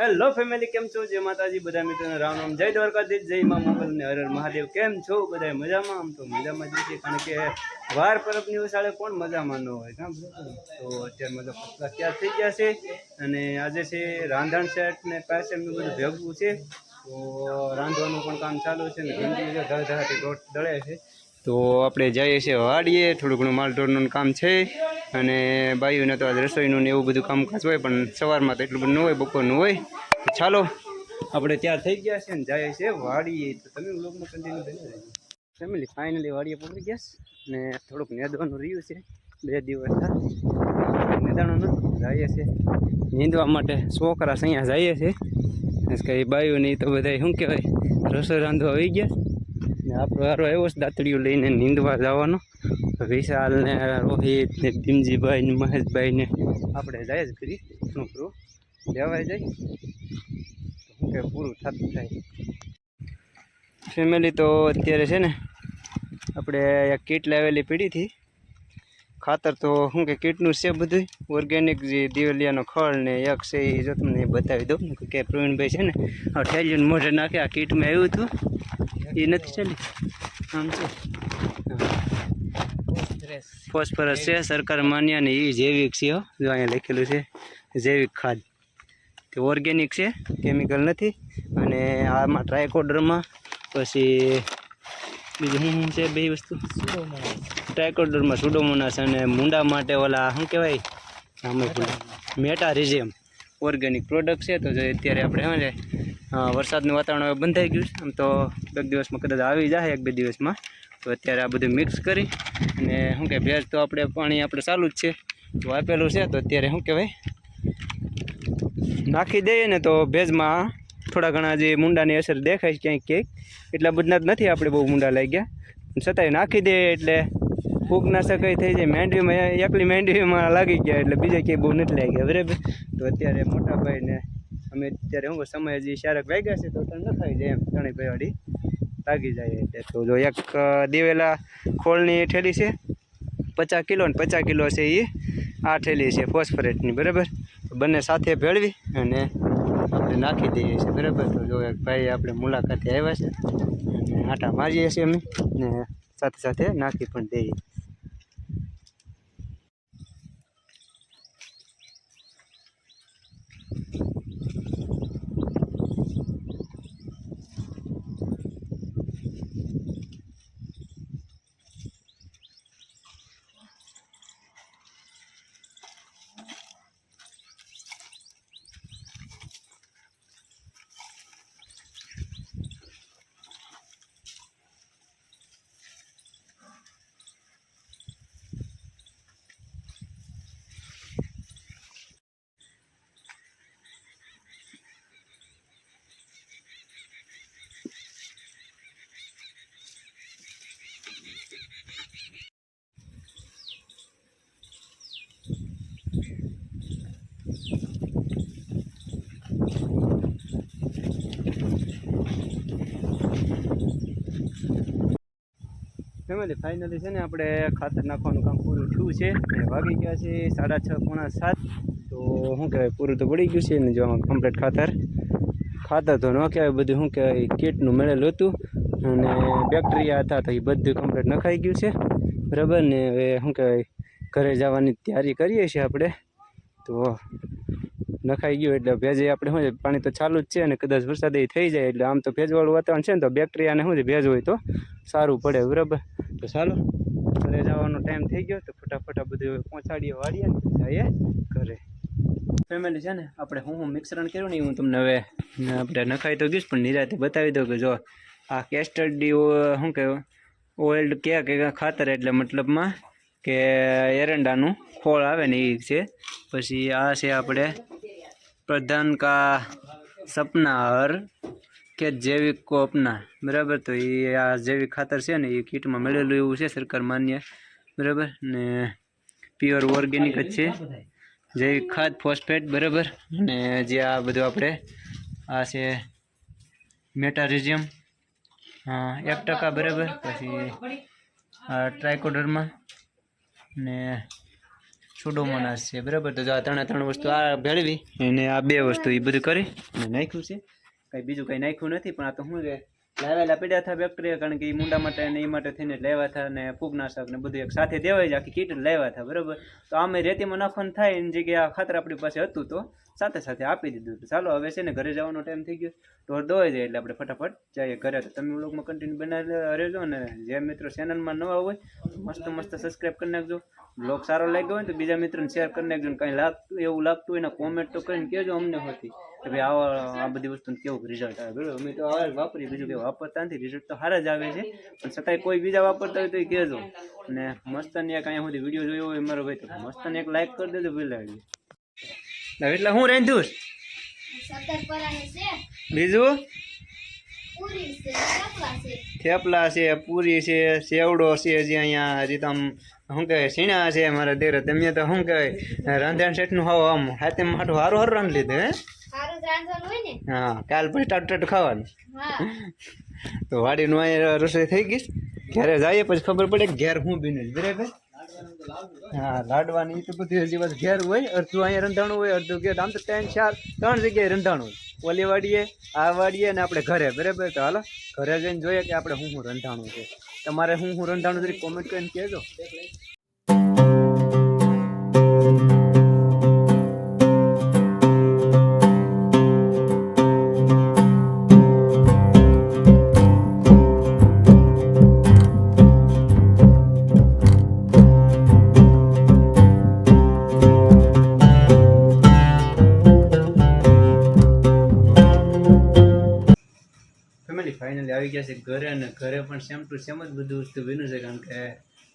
Hello family કેમ છો? જય માતાજી, બધા મિત્રોને રામ રામ. જય દ્વારકાધીશ, જય મા મોગલ ને હર હર મહાદેવ. કેમ છો? બધા મજામાં? આમ તો મજામાં જ છે, કારણ કે વાર પરબની ઉશાળે કોણ મજામાં ન હોય કામ? તો અત્યારે મજા પતલા ત્યાર થઈ ગયા છે અને આજે છે રાંધણ સેટ ને પાસેનું બધું ભેગું છે. તો રાંધવાનું પણ કામ ચાલુ છે ને, ભીંડી જો ધડ રોટ દળે છે. તો આપણે જઈએ છીએ વાડીએ. થોડું ઘણું માલઢોરનું કામ છે. અને બાયુને તો આજ રસોઈનું ને એવું બધું કામકાજ હોય, પણ સવારમાં તો એટલું બધું ન હોય, બપોરનું હોય. ચાલો, આપણે ત્યાં થઈ ગયા છે ને જઈએ છીએ વાડીએ. તો તમે લોકોમાં કન્ટિન્યુ થઈ ફેમિલી ફાઇનલી વાડીએ પકડી ગયા છે. ને થોડુંક નેદવાનું રહ્યું છે. બે દિવસ નેદાણું જઈએ છીએ. નીંદવા માટે છોકરા અહીંયા જઈએ છીએ. બાયું નહીં તો બધા શું કહેવાય? રસોઈ રાંધવા આવી ગયા આપણો હારો આવ્યો છે દાંતડીયું લઈને નીંદવા જવાનો. વિશાલ ને, રોહિત ને, ભીમજીભાઈ ને, મહેશભાઈ ને, આપણે જાય જ કરી કરું? લેવાય જાય. શું કે પૂરું થતું થાય. ફેમિલી તો અત્યારે છે ને, આપણે એક કીટ લાવેલી પીડીથી. ખાતર તો શું કે કીટનું છે બધું ઓર્ગેનિક જે દિવેલિયાનો ખળ ને એક છે એ જો તમને બતાવી દઉં. ને કે પ્રવીણભાઈ છે ને, આ ઠેલીને મોઢે નાખે આ કીટમાં આવ્યું હતું. એ નથી ચાલી આમ છે. ફોસ્ફરસ છે, સરકાર માન્ય ને એ જૈવિક છે જો અહીંયા લખેલું છે, જૈવિક ખાદ. તે ઓર્ગેનિક છે કેમિકલ નથી. અને આમાં ટ્રાયકોડરમાં પછી બીજું શું છે, બે વસ્તુ? ટ્રાયકોડરમાં સુડોમોનાસ અને મુંડા માટે ઓલા, શું કહેવાય? સામે મેટા રિઝિયમ ઓર્ગેનિક પ્રોડક્ટ છે, તો જે અત્યારે આપણે શું વરસાદનું વાતાવરણ હવે બંધાઈ ગયું છે. આમ તો એક દિવસમાં કદાચ આવી જાય, એક બે દિવસમાં. તો અત્યારે આ બધું મિક્સ કરી અને શું કે ભેજ તો આપણે, પાણી આપણે ચાલુ જ છે. તો આપેલું છે, તો અત્યારે શું કહેવાય? નાખી દઈએ ને તો ભેજમાં થોડા ઘણા જે મુંડાની અસર દેખાય છે ક્યાંક ક્યાંક એટલા બધા જ નથી, આપણે બહુ મુંડા લાગ્યા. ગયા છતાંય નાખી દઈએ એટલે ફૂગનાશક શકાય થઈ જાય. મેંડવીમાં એકલી મેંડવીમાં લાગી ગયા એટલે બીજા ક્યાંય બહુ નથી લાગ્યા. ગયા બરાબર? તો અત્યારે મોટા ભાઈને અમે અત્યારે શું સમય હજી ચારક વાગ્યા છે તો ત્યાં નખાઈ જાય એમ. ત્રણેય ભાઈવાડી લાગી જાય એટલે. તો જો એક દિવેલા ખોળની ઠેલી છે. પચાસ કિલો ને પચાસ કિલો છે એ આ ઠેલી છે ફોસ્ફરેટની બરાબર? બંને સાથે ભેળવી અને નાખી દઈએ છીએ. બરાબર? તો જો એક ભાઈ આપણે મુલાકાતે આવ્યા છે. અને આટા મારીએ છીએ અમે. ને સાથે સાથે નાખી પણ દઈએ. ફેમિલી ફાઇનલી છે ને આપણે ખાતર નાખવાનું કામ પૂરું થયું છે. અને વાગી ગયા છે સાડા છ પોણા સાત. તો શું કહેવાય, પૂરું તો પડી ગયું છે ને જો કમ્પ્લીટ ખાતર. ખાતર તો ન કહેવાય, બધું શું કહેવાય, કીટનું મળેલું હતું. અને બેક્ટેરિયા હતા તો એ બધું કમ્પ્લીટ નખાઈ ગયું છે. બરાબર ને હવે શું કહેવાય, ઘરે જવાની તૈયારી કરીએ છીએ આપણે. તો નખાઈ ગયું એટલે ભેજે આપણે શું છે, પાણી તો ચાલુ જ છે અને કદાચ વરસાદ એ થઈ જાય એટલે આમ તો ભેજવાળું વાતાવરણ છે ને તો બેક્ટેરિયાને શું છે, ભેજ હોય તો સારું પડે, બરાબર? તો ચાલો, ઘરે જવાનો ટાઈમ થઈ ગયો તો ફટાફટ બધું પહોંચાડીએ, વાળીએ જઈએ ઘરે. ફેમિલી છે ને, આપણે હું હું મિશ્રણ કર્યું ને હું તમને હવે આપણે નખાઈ તો ગયું પણ નિરાતે બતાવી દઉં કે જો આ કેસ્ટડી શું કહેવાય ઓઇલ્ડ કે ખાતર એટલે મતલબમાં કે એરંડાનું ખોળ આવે ને એ છે. પછી આ છે આપણે પ્રધાન કા સપના હર કે જૈવિક કો અપના. બરાબર? તો એ આ જૈવિક ખાતર છે ને એ કીટમાં મળેલું એવું છે, સરકાર માન્ય. બરાબર? ને પ્યોર ઓર્ગેનિક જ છે. જૈવિક ખાદ ફોસ્ફેટ બરાબર? અને જે આ બધું આપણે આ છે મેટારિઝિયમ એક ટકા બરાબર. પછી ટ્રાયકોડરમાં ને સુડોમોનાસ છે બરાબર? તો જો આ ત્રણે ત્રણ વસ્તુ આ ભેળવી. અને આ બે વસ્તુ એ બધું કરી. અને નાખ્યું છે. કંઈ બીજું કંઈ નાખ્યું નથી પણ આ તો શું છે? લાવેલા પીડ્યા હતા બેક્ટેરિયા કારણ કે એ મુંડા માટે અને એ માટે થઈને લેવા હતા અને ફૂગનાશક ને બધું એક સાથે દેવાય છે, આખી કીટ લેવા હતા બરાબર? તો આમે રેતીમાં નાખવાનું થાય એની જગ્યાએ આ ખાતર આપણી પાસે હતું તો સાથે સાથે આપી દીધું હતું. ચાલો, હવે છે ને ઘરે જવાનો ટાઈમ થઈ ગયો. ઢોર દોવાઈ જાય એટલે આપણે ફટાફટ જઈએ ઘરે. તો તમે લોકોમાં કન્ટિન્યુ બનાવી રહેજો ને જે મિત્રો ચેનલમાં નવા હોય મસ્ત મસ્ત સબસ્ક્રાઈબ કરી નાખજો. બ્લોગ સારો લાગ્યો હોય તો બીજા મિત્રોને શેર કરી નાખજો કંઈ લાગતું એવું લાગતું હોય ને કોમેન્ટ તો કરીને કહેજો અમને હોતી. કે ભાઈ આવા આ બધી વસ્તુનું કેવું રિઝલ્ટ આવે? બરાબર અમે તો હવે વાપરી બીજું કંઈ વાપરતા નથી. રિઝલ્ટ તો સારા જ આવે છે. પણ છતાંય કોઈ બીજા વાપરતા હોય તો એ કહેજો. અને મસ્તને એક અહીંયા સુધી વીડિયો જોયો હોય મારો ભાઈ તો મસ્તને એક લાઈક કરી દેજો બિલાડી એટલે હું રાંધું? બીજું? થેપલા છે પૂરી છે સેવડો છે હજી અહીંયા હજી તો આમ શું કહે સીણા છે મારા દેર તમે તો શું કહે રાંધણ શેઠનું હોવ આમ હાથે માટું સારું સારું રાંધી લીધું હે? જ હા કાલ પછી ટાટ ટાટ ખાવાનું. તો વાડીનું અહીંયા રસોઈ થઈ ગઈ. ઘરે જઈએ પછી ખબર પડે કે ઘેર હું બીનું બરાબર? હા, લાડવાની તો બધી હજી વાત ઘેર હોય, અડધું અહીંયા રંધાણું હોય, અડધું ઘેર. આમ તો ત્રણ, ચાર, ત્રણ જગ્યાએ રંધાણું હોય. ઓલી વાડીએ આ વાડીએ ને આપણે ઘરે. બરાબર? તો હાલો, ઘરે જઈને જોઈએ કે આપણે શું શું રંધાણું છે. તમારે શું શું રંધાણું તરીકે કોમેન્ટ કરીને કહેજો. ફેમિલી ફાઇનલી આવી ગયા છે ઘરે અને ઘરે પણ સેમ ટુ સેમ જ બધું વસ્તુ બન્યું છે કારણ કે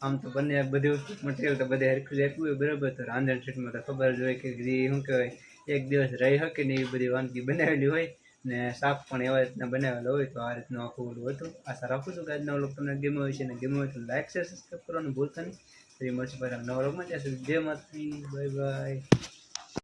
આમ તો બંને બધી વસ્તુ મટીરિયલ તો બધે હરખું જ હોય બરાબર તો રાંધણ શીટમાં તો ખબર જ હોય કે શું કહેવાય, એક દિવસ રહી શકે ને એવી બધી વાનગી બનાવેલી હોય ને શાક પણ એવા રીતના બનાવેલો હોય તો આ રીતનું આખું ઓલું હતું. આશા રાખું છું કે આજના લોકો તમને ગેમો હોય છે ને ગેમ હોય તો લાઈક શેર સબસ્ક્રાઈબ કરવાનું ભૂલતા નહીં. ફરી મળશે પાછા નવા વ્લોગમાં ત્યાં સુધી જય માતાજી બાય બાય